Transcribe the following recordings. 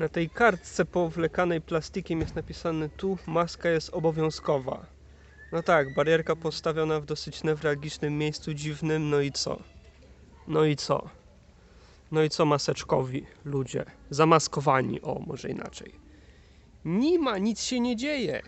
Na tej kartce powlekanej plastikiem jest napisane tu maska jest obowiązkowa. No tak, barierka postawiona w dosyć newralgicznym miejscu dziwnym, no i co? No i co? No i co maseczkowi ludzie? Zamaskowani, o może inaczej. Nie ma, nic się nie dzieje.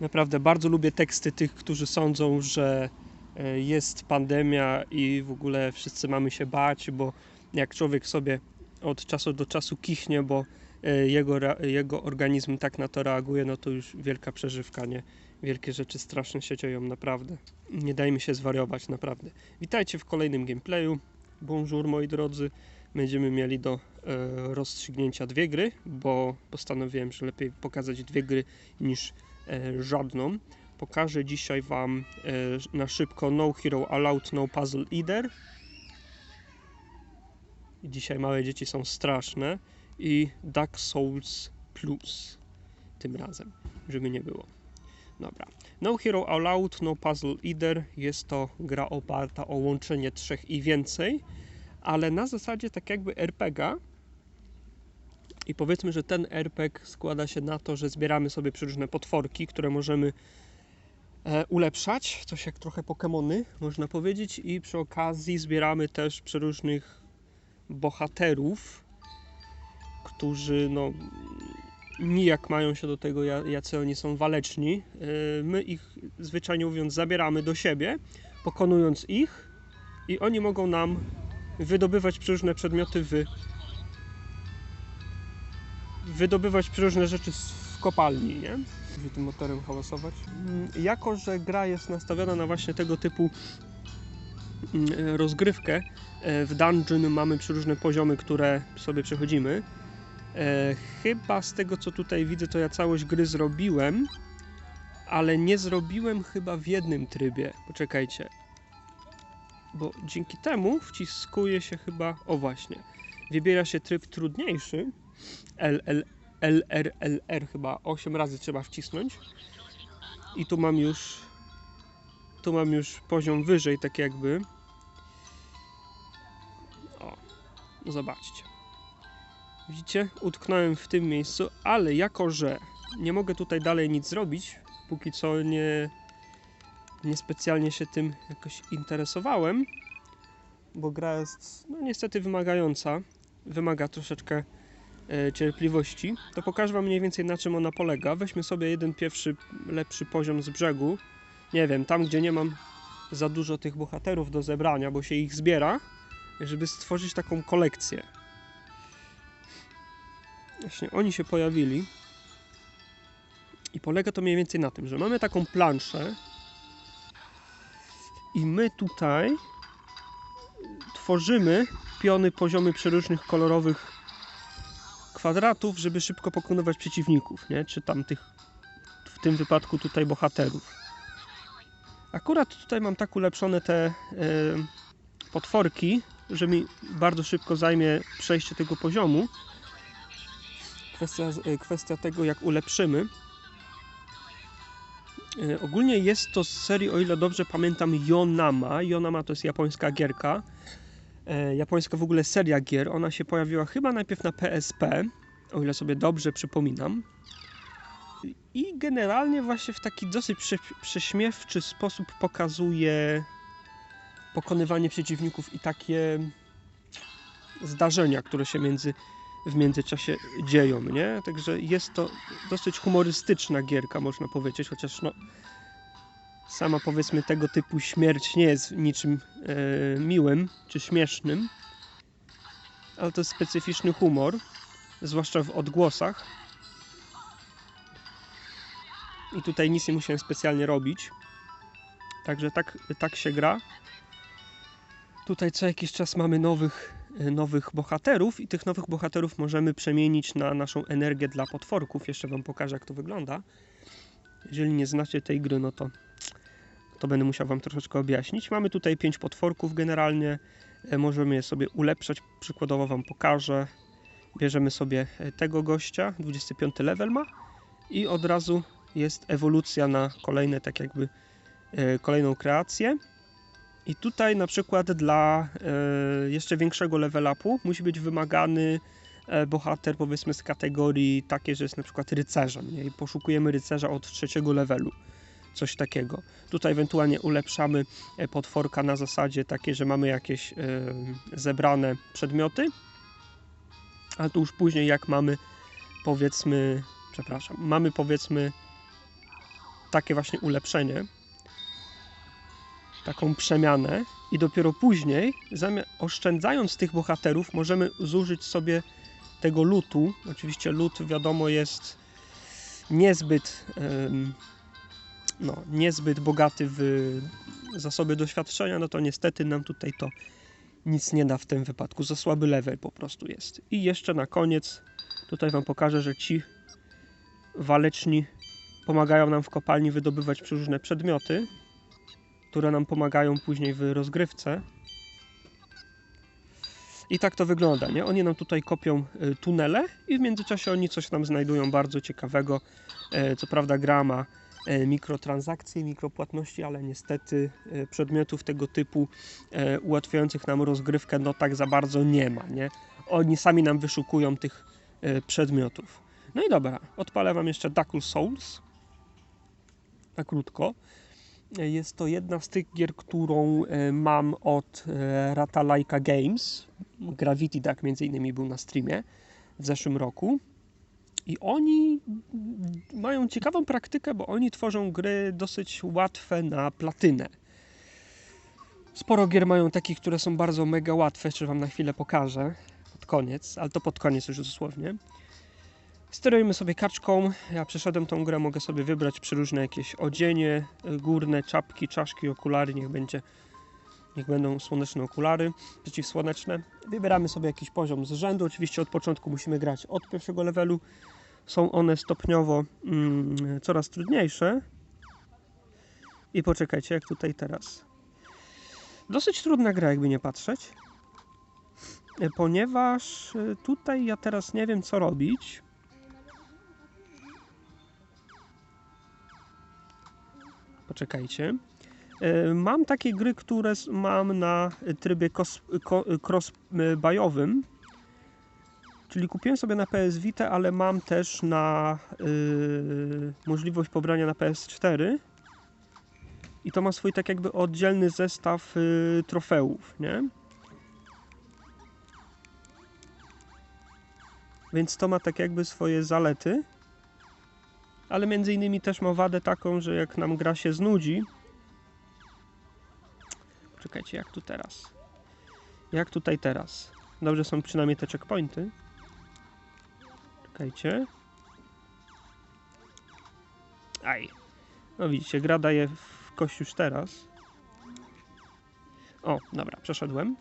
Naprawdę bardzo lubię teksty tych, którzy sądzą, że e, jest pandemia i w ogóle wszyscy mamy się bać, bo jak człowiek sobie od czasu do czasu kichnie, bo e, jego, jego organizm tak na to reaguje, no to już wielka przeżywka, nie? Wielkie rzeczy straszne się dzieją, naprawdę. Nie dajmy się zwariować, naprawdę. Witajcie w kolejnym gameplayu. Bonjour moi drodzy. Będziemy mieli do e, rozstrzygnięcia dwie gry, bo postanowiłem, że lepiej pokazać dwie gry niż żadną. Pokażę dzisiaj Wam e, na szybko No Hero Allowed No Puzzle Either. Dzisiaj małe dzieci są straszne. I Dark Souls Plus tym razem, żeby nie było. Dobra. No Hero Allowed No Puzzle Either jest to gra oparta o łączenie trzech i więcej, ale na zasadzie tak jakby RPGa. I powiedzmy, że ten RPG składa się na to, że zbieramy sobie przeróżne potworki, które możemy e, ulepszać, coś jak trochę Pokémony, można powiedzieć, i przy okazji zbieramy też przeróżnych bohaterów, którzy no nijak mają się do tego, ja- jacy oni są waleczni. E, My ich zwyczajnie mówiąc zabieramy do siebie, pokonując ich i oni mogą nam wydobywać przeróżne przedmioty w wydobywać przeróżne rzeczy z- kopalni, nie? Żeby tym motorem hałasować. Mm, Jako, że gra jest nastawiona na właśnie tego typu mm, rozgrywkę, e, w dungeon mamy przeróżne poziomy, które sobie przechodzimy. E, Chyba z tego, co tutaj widzę, to ja całość gry zrobiłem, ale nie zrobiłem chyba w jednym trybie. Poczekajcie. Bo dzięki temu wciskuje się chyba, o właśnie, wybiera się tryb trudniejszy, LL, LRLR chyba 8 razy trzeba wcisnąć. I tu mam już tu mam już poziom wyżej, tak jakby. O, zobaczcie. Widzicie? Utknąłem w tym miejscu, ale jako, że nie mogę tutaj dalej nic zrobić, póki co nie, nie specjalnie się tym jakoś interesowałem, bo gra jest no, niestety wymagająca. Wymaga troszeczkę cierpliwości, to pokażę Wam mniej więcej na czym ona polega. Weźmy sobie jeden pierwszy, lepszy poziom z brzegu. Nie wiem, tam gdzie nie mam za dużo tych bohaterów do zebrania, bo się ich zbiera, żeby stworzyć taką kolekcję. Właśnie oni się pojawili. I polega to mniej więcej na tym, że mamy taką planszę i my tutaj tworzymy piony, poziomy przeróżnych kolorowych kwadratów, żeby szybko pokonywać przeciwników, nie? Czy tam tych, w tym wypadku tutaj bohaterów. Akurat tutaj mam tak ulepszone te e, potworki, że mi bardzo szybko zajmie przejście tego poziomu. Kwestia, e, kwestia tego, jak ulepszymy. E, ogólnie jest to z serii, o ile dobrze pamiętam, Yonama. Yonama to jest japońska gierka. E, japońska w ogóle seria gier. Ona się pojawiła chyba najpierw na PSP, o ile sobie dobrze przypominam. I generalnie właśnie w taki dosyć prze, prześmiewczy sposób pokazuje pokonywanie przeciwników i takie zdarzenia, które się między, w międzyczasie dzieją, nie? Także jest to dosyć humorystyczna gierka, można powiedzieć, chociaż no sama powiedzmy tego typu śmierć nie jest niczym e, miłym czy śmiesznym, ale to jest specyficzny humor, zwłaszcza w odgłosach. I tutaj nic nie musiałem specjalnie robić. Także tak, tak się gra. Tutaj co jakiś czas mamy nowych, e, nowych bohaterów i tych nowych bohaterów możemy przemienić na naszą energię dla potworków. Jeszcze Wam pokażę jak to wygląda. Jeżeli nie znacie tej gry, no to to będę musiał Wam troszeczkę objaśnić. Mamy tutaj pięć potworków generalnie, e, możemy je sobie ulepszać, przykładowo Wam pokażę. Bierzemy sobie e, tego gościa, 25 level ma i od razu jest ewolucja na kolejne, tak jakby, e, kolejną kreację. I tutaj na przykład dla jeszcze większego level upu musi być wymagany bohater powiedzmy z kategorii takiej, że jest na przykład rycerzem nie? i poszukujemy rycerza od trzeciego levelu. Coś takiego. Tutaj ewentualnie ulepszamy e, potworka na zasadzie takiej, że mamy jakieś e, zebrane przedmioty, a tu już później jak mamy powiedzmy, przepraszam, mamy powiedzmy takie właśnie ulepszenie, taką przemianę i dopiero później, oszczędzając tych bohaterów, możemy zużyć sobie tego lutu. Oczywiście lut wiadomo jest niezbyt em, no, niezbyt bogaty w zasoby doświadczenia, no to niestety nam tutaj to nic nie da w tym wypadku. Za słaby level po prostu jest. I jeszcze na koniec tutaj Wam pokażę, że ci waleczni pomagają nam w kopalni wydobywać przeróżne przedmioty, które nam pomagają później w rozgrywce. I tak to wygląda, nie? Oni nam tutaj kopią y, tunele i w międzyczasie oni coś nam znajdują bardzo ciekawego. E, Co prawda gra ma e, mikrotransakcje, mikropłatności, ale niestety e, przedmiotów tego typu e, ułatwiających nam rozgrywkę no tak za bardzo nie ma, nie? Oni sami nam wyszukują tych e, przedmiotów. No i dobra, odpalę Wam jeszcze Duckle Souls. Na krótko. E, Jest to jedna z tych gier, którą e, mam od e, Rata Laika Games. Gravity Duck między innymi był na streamie w zeszłym roku. I oni mają ciekawą praktykę, bo oni tworzą gry dosyć łatwe na platynę. Sporo gier mają takich, które są bardzo mega łatwe, jeszcze Wam na chwilę pokażę pod koniec, ale to pod koniec już dosłownie. Sterujemy sobie kaczką. Ja przeszedłem tą grę, mogę sobie wybrać przeróżne jakieś odzienie, górne, czapki, czaszki, okulary, niech będzie niech będą słoneczne okulary, przeciwsłoneczne. Wybieramy sobie jakiś poziom z rzędu. Oczywiście od początku musimy grać od pierwszego levelu. Są one stopniowo mm, coraz trudniejsze. I poczekajcie, jak tutaj teraz. Dosyć trudna gra, jakby nie patrzeć. Y, Ponieważ y, tutaj ja teraz nie wiem, co robić. Poczekajcie. E, Mam takie gry, które mam na trybie ko- cross-buyowym. Czyli kupiłem sobie na PS Vita, ale mam też na y, możliwość pobrania na PS4. I to ma swój tak jakby oddzielny zestaw y, trofeów, nie? Więc to ma tak jakby swoje zalety. Ale między innymi też ma wadę taką, że jak nam gra się znudzi. Czekajcie, jak tu teraz? Jak tutaj teraz? Dobrze są przynajmniej te checkpointy. Czekajcie. Aj. No widzicie, gra daje w kość już teraz. O, dobra, przeszedłem.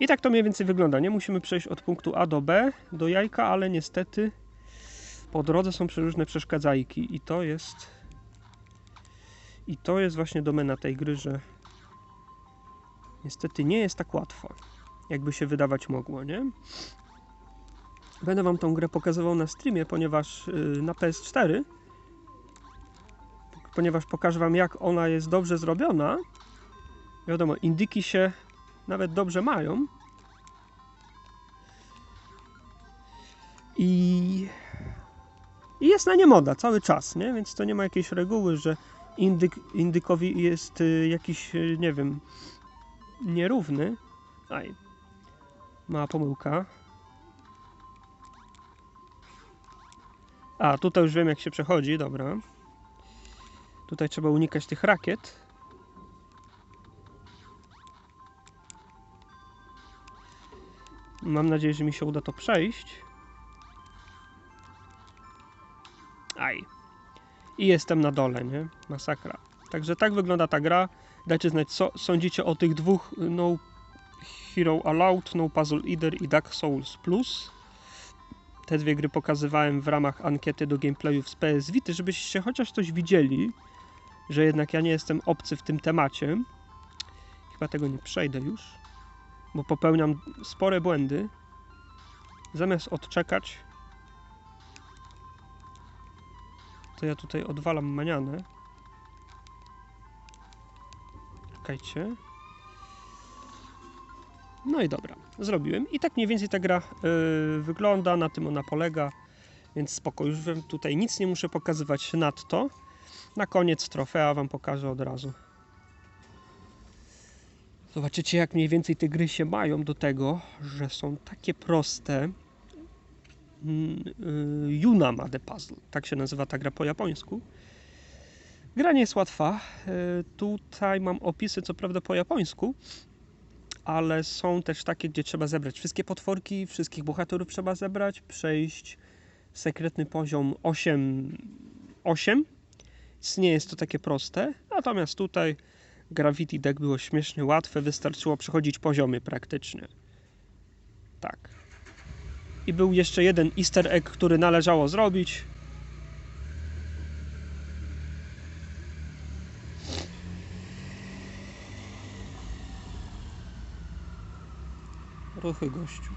I tak to mniej więcej wygląda. Nie musimy przejść od punktu A do B, do jajka, ale niestety po drodze są przeróżne przeszkadzajki i to jest i to jest właśnie domena tej gry, że niestety nie jest tak łatwo, jakby się wydawać mogło, nie? Będę wam tą grę pokazywał na streamie, ponieważ yy, na PS4 ponieważ pokażę wam jak ona jest dobrze zrobiona. Wiadomo, indyki się nawet dobrze mają. I i jest na nie moda cały czas, nie? Więc to nie ma jakiejś reguły, że indyk, indykowi jest y, jakiś, y, nie wiem, nierówny. Aj, mała pomyłka. A, tutaj już wiem jak się przechodzi, dobra. Tutaj trzeba unikać tych rakiet. Mam nadzieję, że mi się uda to przejść. Aj. I jestem na dole, nie? Masakra. Także tak wygląda ta gra. Dajcie znać, co sądzicie o tych dwóch No Hero Allowed, No Puzzle Eater i Dark Souls Plus. Te dwie gry pokazywałem w ramach ankiety do gameplayów z PS Vita, żebyście chociaż coś widzieli, że jednak ja nie jestem obcy w tym temacie. Chyba tego nie przejdę już, bo popełniam spore błędy. Zamiast odczekać, to ja tutaj odwalam manianę. Czekajcie. No i dobra, zrobiłem. I tak mniej więcej ta gra yy, wygląda, na tym ona polega, więc spoko. Już wam tutaj nic nie muszę pokazywać nadto. Na koniec trofea wam pokażę od razu. Zobaczycie, jak mniej więcej te gry się mają do tego, że są takie proste. Mm, y, Yunama the Puzzle, tak się nazywa ta gra po japońsku. Gra nie jest łatwa. Y, Tutaj mam opisy, co prawda po japońsku, ale są też takie, gdzie trzeba zebrać wszystkie potworki, wszystkich bohaterów trzeba zebrać, przejść sekretny poziom 8, 8. Więc nie jest to takie proste. Natomiast tutaj Gravity Deck było śmiesznie łatwe, wystarczyło przechodzić poziomy praktycznie. Tak. I był jeszcze jeden easter egg, który należało zrobić. Ruchy gościu.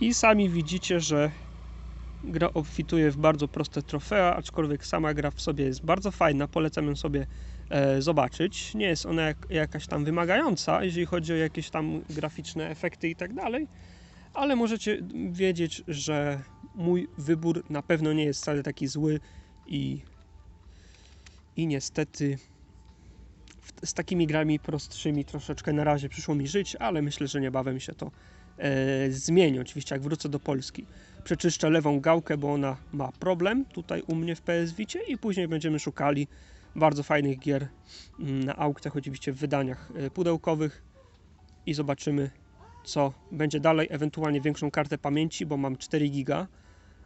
I sami widzicie, że gra obfituje w bardzo proste trofea, aczkolwiek sama gra w sobie jest bardzo fajna, polecam ją sobie e, zobaczyć. Nie jest ona jak, jakaś tam wymagająca, jeżeli chodzi o jakieś tam graficzne efekty i tak dalej, ale możecie wiedzieć, że mój wybór na pewno nie jest wcale taki zły i, i niestety z takimi grami prostszymi troszeczkę na razie przyszło mi żyć, ale myślę, że niebawem się to e, zmieni. Oczywiście jak wrócę do Polski przeczyszczę lewą gałkę, bo ona ma problem tutaj u mnie w PS i później będziemy szukali bardzo fajnych gier mm, na aukcjach, oczywiście w wydaniach e, pudełkowych i zobaczymy co będzie dalej, ewentualnie większą kartę pamięci, bo mam 4 giga,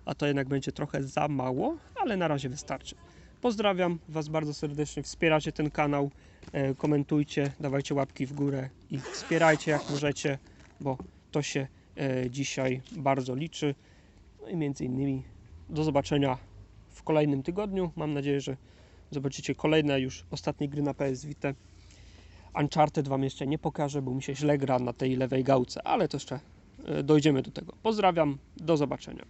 a to jednak będzie trochę za mało, ale na razie wystarczy. Pozdrawiam Was bardzo serdecznie, wspieracie ten kanał, e, komentujcie, dawajcie łapki w górę i wspierajcie jak możecie, bo to się e, dzisiaj bardzo liczy. No i między innymi do zobaczenia w kolejnym tygodniu. Mam nadzieję, że zobaczycie kolejne już ostatnie gry na PS Vita. Uncharted Wam jeszcze nie pokażę, bo mi się źle gra na tej lewej gałce, ale to jeszcze e, dojdziemy do tego. Pozdrawiam, do zobaczenia.